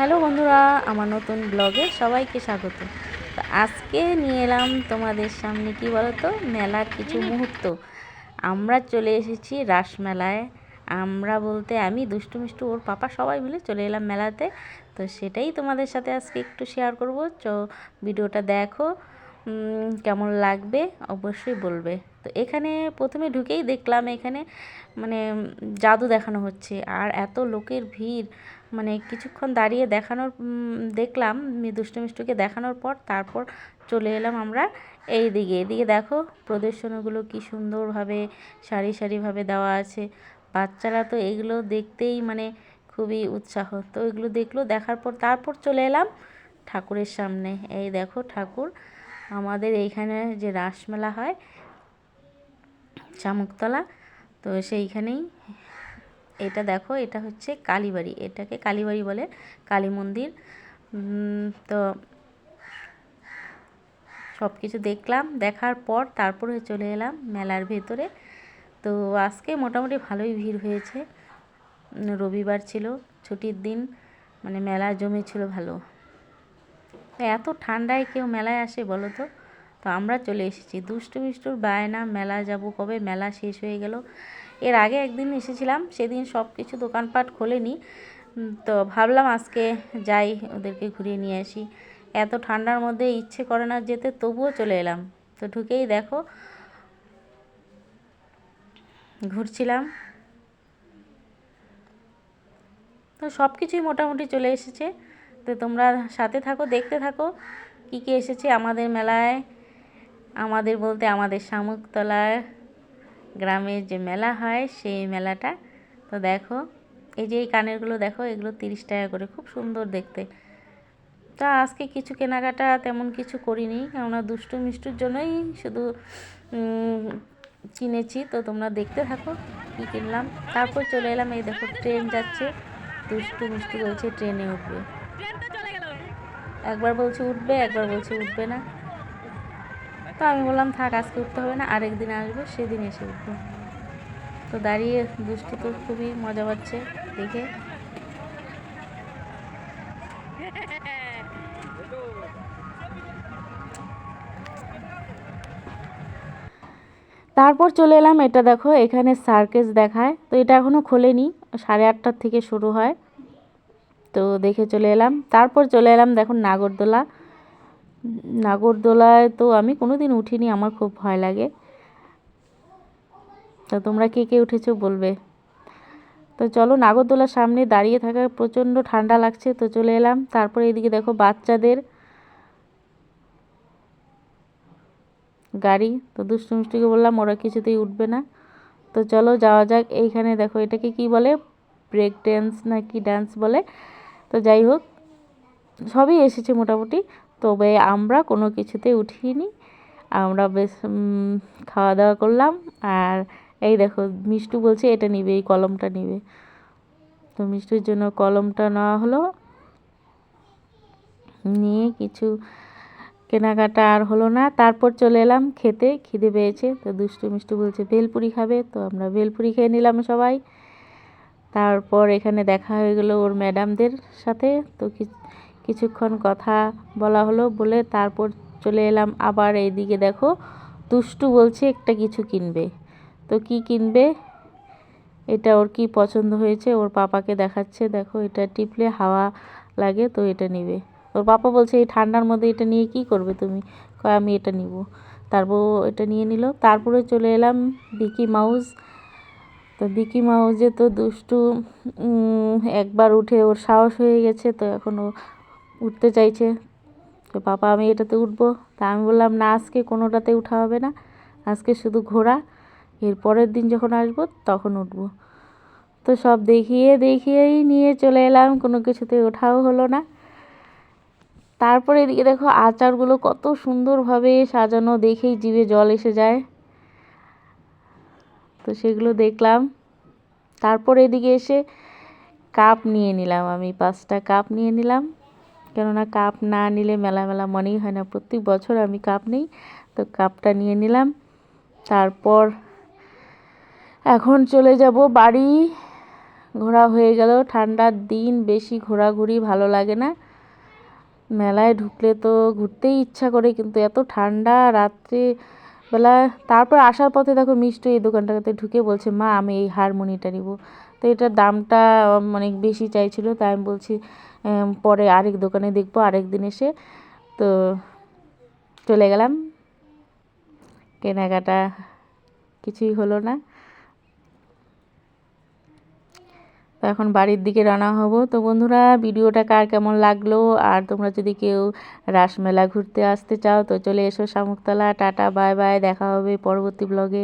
Hello বন্ধুরা, আমার নতুন ব্লগে সবাইকে স্বাগত। আজকে নিয়ে এলাম তোমাদের সামনে, কি বলতো মেলার কিছু মুহূর্ত। আমরা চলে এসেছি রাসমেলায়। আমরা বলতে আমি, দুষ্টু মিষ্টু, ওর পাপা সবাই মিলে চলে এলাম মেলাতে। তো সেটাই তোমাদের সাথে আজকে একটু শেয়ার করব। চ, ভিডিওটা দেখো। কেমন লাগবে? অবশ্যই বলবে। তো এখানে প্রথমে ঢুকেই দেখলাম এখানে মানে জাদু দেখানো হচ্ছে। আর এত লোকের ভিড় মানে কিছুক্ষণ দাঁড়িয়ে দেখানোর দেখলাম দুষ্টু মিষ্টুকে দেখানোর পর তারপর চলে এলাম আমরা এই দিকে। এদিকে দেখো, প্রদর্শনীগুলো কি সুন্দরভাবে, সারি সারিভাবে দেওয়া আছে। বাচ্চারা তো এগুলো দেখতেই মানে খুবই উৎসাহ। তো এগুলো দেখল, দেখার পর তারপর চলে এলাম ঠাকুরের সামনে। এই দেখো ঠাকুর আমাদের এইখানে যে রাসমেলা হয় শামুকতলা তো সেইখানেই এটা দেখো, এটা হচ্ছে কালীবাড়ি, এটাকে কালীবাড়ি বলে, কালী মন্দির। তো সব কিছু দেখলাম, দেখার পর তারপরে চলে এলাম মেলার ভেতরে। তো আজকে মোটামুটি ভালোই ভিড় হয়েছে। রবিবার ছিল, ছুটির দিন মানে মেলা জমেছিল ভালো। এত ঠান্ডায় কেউ মেলায় আসে বলো তো? তো আমরা চলে এসেছি। দুষ্টু মিষ্টুর বায়না মেলা যাব কবে? মেলা শেষ হয়ে গেল। এর আগে একদিন এসেছিলাম, সেদিন সব কিছু দোকানপাট খোলেনি। তো ভাবলাম আজকে যাই, ওদেরকে ঘুরিয়ে নিয়ে আসি। এত ঠান্ডার মধ্যে ইচ্ছে করে না যেতে, তবুও চলে এলাম। তো ঢুকেই দেখো, ঘুরছিলাম। তো সব কিছুই মোটামুটি চলে এসেছে। তো তোমরা সাথে থাকো, দেখতে থাকো কী কী এসেছে আমাদের মেলায়। আমাদের বলতে আমাদের শামুকতলার গ্রামের যে মেলা হয়, সেই মেলাটা। তো দেখো, এই যে এই কানেরগুলো দেখো, এগুলো তিরিশ টাকা করে, খুব সুন্দর দেখতে। তা আজকে কিছু কেনাকাটা তেমন কিছু করিনি কেননা দুষ্টু মিষ্টুর জন্যই শুধু কিনেছি। তো তোমরা দেখতে থাকো কী কিনলাম। তারপর চলে এলাম, এই দেখো, ট্রেন যাচ্ছে। দুষ্টু মিষ্টি বলছে, ট্রেনে উঠবে। একবার বলছে উঠবে, একবার বলছে উঠবে না। তো আমি বললাম, থাক, আজকে উঠতে হবে না আরেকদিন আসব, সেদিন এসে উঠবো। তো দাঁড়িয়ে দুষ্টু তো খুবই মজা পাচ্ছে দেখে। তারপর চলে এলাম, এটা দেখো, এখানে সার্কেস দেখায়। তো এটা এখনও খোলেনি, সাড়ে আটটার থেকে শুরু হয়। তো দেখে চলে এলাম। তারপর চলে এলাম দেখুন নাগরদোলা। নাগরদোলায় তো আমি কোনো দিন উঠিনি, আমার খুব ভয় লাগে। তো তোমরা কে কে উঠেছো বলবে। তো চলো নাগরদোলার সামনে দাঁড়িয়ে থাকা প্রচণ্ড ঠান্ডা লাগছে, তো চলে এলাম। তারপরে এদিকে দেখো বাচ্চাদের গাড়ি। তো দুষ্টু মিষ্টিকে বললাম, ওরা কিছুতেই উঠবে না। তো চলো যাওয়া যাক। এইখানে দেখো এটাকে কি বলে? ব্রেক ড্যান্স না কি ডান্স বলে? তো যাই হোক, সবই এসেছে মোটামুটি। তবে আমরা কোনো কিছুতেই উঠিনি। আমরা বেশ খাওয়া দাওয়া করলাম। আর এই দেখো, মিষ্টু বলছে এটা নিবে, এই কলমটা নিবে। তো মিষ্টির জন্য কলমটা নেওয়া হলো। নিয়ে কিছু কেনাকাটা আর হলো না। তারপর চলে এলাম খেতে, খিদে পেয়েছে। তো দুষ্টু মিষ্টু বলছে, ভেলপুরি খাবে। তো আমরা ভেলপুরি খেয়ে নিলাম সবাই। তারপর এখানে দেখা হয়ে গেলো ওর ম্যাডামদের সাথে। তো কিছুক্ষণ কথা বলা হলো বলে তারপর চলে এলাম। আবার এইদিকে দেখো, দুষ্টু বলছে একটা কিছু কিনবে। তো কি কিনবে? এটা ওর কি পছন্দ হয়েছে? ওর পাপাকে দেখাচ্ছে। দেখো, এটা টিপলে হাওয়া লাগে, তো এটা নিবে। ওর পাপা বলছে, এই ঠান্ডার মধ্যে এটা নিয়ে কি করবে তুমি? কয়, আমি এটা নিব। তারপর এটা নিয়ে নিল। তারপরে চলে এলাম বিকি মাউস তো বিকি মাউজে তো দুষ্টু একবার উঠে ওর সাহস হয়ে গেছে, তো এখন ও উঠতে চাইছে। তো পাপা, আমি এটাতে উঠবো? তা আমি বললাম, না, আজকে কোনোটাতে উঠা হবে না। আজকে শুধু ঘোরা এর পরের দিন যখন আসব, তখন উঠবো। তো সব দেখিয়ে, দেখিয়েই নিয়ে চলে এলাম। কোনো কিছুতে ওঠাও হলো না। তারপরে এদিকে দেখো, আচারগুলো কত সুন্দরভাবে সাজানো। দেখেই জিভে জল এসে যায়। তো সেগুলো দেখলাম। তারপর এদিকে এসে কাপ নিয়ে নিলাম আমি, পাঁচটা কাপ নিয়ে নিলাম। কেননা কাপ না নিলে মেলা মেলা মনেই হয় না, প্রত্যেক বছর আমি কাপ নিই, তো কাপটা নিয়ে নিলাম। তারপর এখন চলে যাব বাড়ি। ঘোরা হয়ে গেল, ঠান্ডার দিন, বেশি ঘোরাঘুরি ভালো লাগে না। মেলায় ঢুকলে তো ঘুরতেই ইচ্ছা করে, কিন্তু এত ঠান্ডা, রাত্রে বেলা তারপর আসার পথে দেখো মিষ্টি এই দোকানটাতে ঢুকে বলছে, মা, আমি এই হারমোনিটা নিব। তো এটার দামটা অনেক বেশি চাইছিল, তাই আমি বলছি পরে আরেক দোকানে দেখব, আরেক দিন এসে। তো চলে গেলাম। কেনাকাটা কিছুই হলো না। তো এখন বাড়ির দিকে রানা হব। তো বন্ধুরা, ভিডিওটা কার কেমন লাগল? আর তোমরা যদি কেউ রাসমেলা ঘুরতে আসতে চাও, তো চলে এসো শামুকতলা। টাটা, বাই বাই, দেখা হবে পরবর্তী ব্লগে